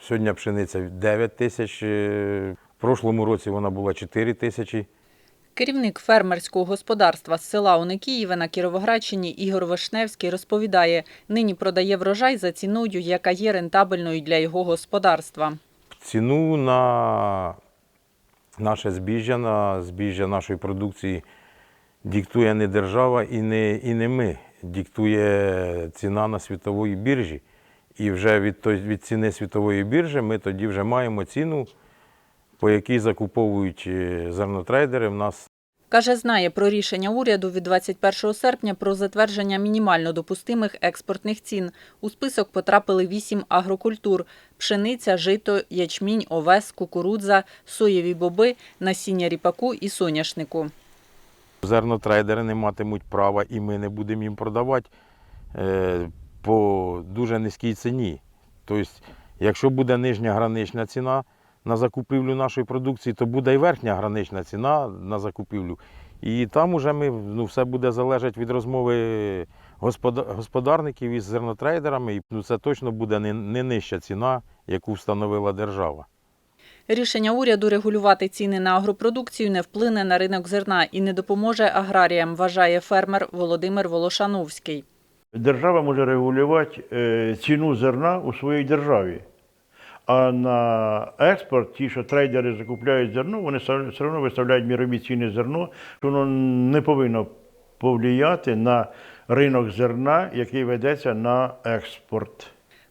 Сьогодні пшениця 9 тисяч, е, в прошлому році вона була 4 тисячі. Керівник фермерського господарства з села Уникіїве на Кіровоградщині Ігор Вишневський розповідає, нині продає врожай за ціною, яка є рентабельною для його господарства. Ціну на наше збіжжя, на збіжжя нашої продукції диктує не держава і не, і не ми. Диктує ціна на світовій біржі. І вже від, той- від ціни світової біржі ми тоді вже маємо ціну, по якій закуповують е, зернотрейдери в нас Каже, знає про рішення уряду від 21 серпня про затвердження мінімально допустимих експортних цін. У список потрапили вісім агрокультур – пшениця, жито, ячмінь, овес, кукурудза, соєві боби, насіння ріпаку і соняшнику. Зернотрейдери не матимуть права і ми не будемо їм продавати е, по дуже низькій ціні. Тобто, якщо буде нижня гранична ціна на закупівлю нашої продукції, то буде і верхня гранична ціна на закупівлю. І там уже ми, ну, все буде залежати від розмови господарників із зернотрейдерами. І ну, це точно буде не, не нижча ціна, яку встановила держава. Рішення уряду регулювати ціни на агропродукцію не вплине на ринок зерна і не допоможе аграріям, вважає фермер Володимир Волошановський. Держава може регулювати е, ціну зерна у своїй державі. А на експорт, ті, що трейдери закупляють зерно, вони все одно виставляють мірові ціни зерно, воно не повинно повлияти на ринок зерна, який ведеться на експорт.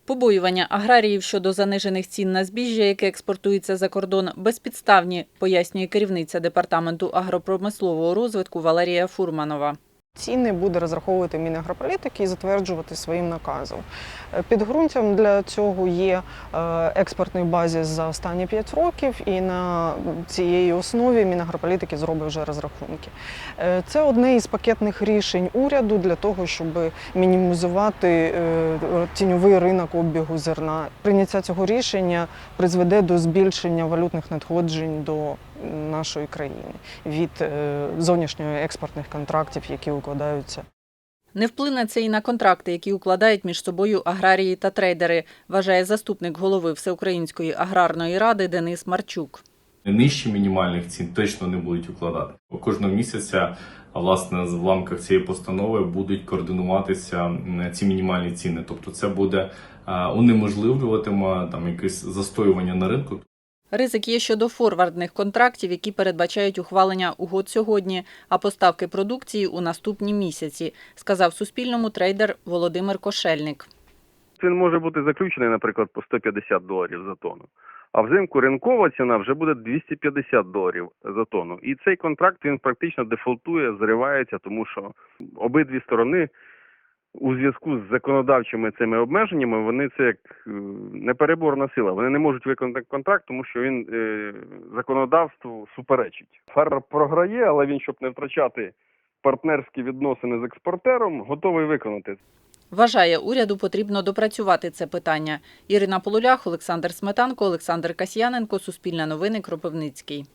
Побоювання аграріїв щодо занижених цін на збіжжя, яке експортується за кордон, безпідставні, пояснює керівниця департаменту агропромислового розвитку Валерія Фурманова. Ціни буде розраховувати Мінагрополітики і затверджувати своїм наказом. Е, Підґрунтям для цього є е, експортний базіс за останні 5 років, і на цієї основі Мінагрополітики зробить вже розрахунки. Е, Це одне із пакетних рішень уряду для того, щоб мінімізувати тіньовий ринок обігу зерна. Прийняття цього рішення призведе до збільшення валютних надходжень до нашої країни від е, зовнішньоекспортних контрактів, які укладаються. Не вплине це і на контракти, які укладають між собою аграрії та трейдери, вважає заступник голови Всеукраїнської аграрної ради Денис Марчук. Нижче мінімальних цін точно не будуть укладати. Кожного місяця, а власне, в ламках цієї постанови будуть координуватися ці мінімальні ціни. Тобто, це буде е, унеможливлюватиме там якесь застоювання на ринку. Ризик є щодо форвардних контрактів, які передбачають ухвалення угод сьогодні, а поставки продукції у наступні місяці, сказав Суспільному трейдер Володимир Кошельник. Він може бути заключений, наприклад, по 150 доларів за тонну. А взимку ринкова ціна вже буде 250 доларів за тонну. І цей контракт він практично дефолтує, зривається, тому що обидві сторони у зв'язку з законодавчими цими обмеженнями вони це як е, непереборна сила. Вони не можуть виконати контракт, тому що він е, законодавству суперечить. Фермер програє, але він, щоб не втрачати партнерські відносини з експортером, готовий виконати Вважає, уряду потрібно допрацювати це питання. Ірина Полулях, Олександр Сметанко, Олександр Касьяненко, Суспільне новини, Кропивницький.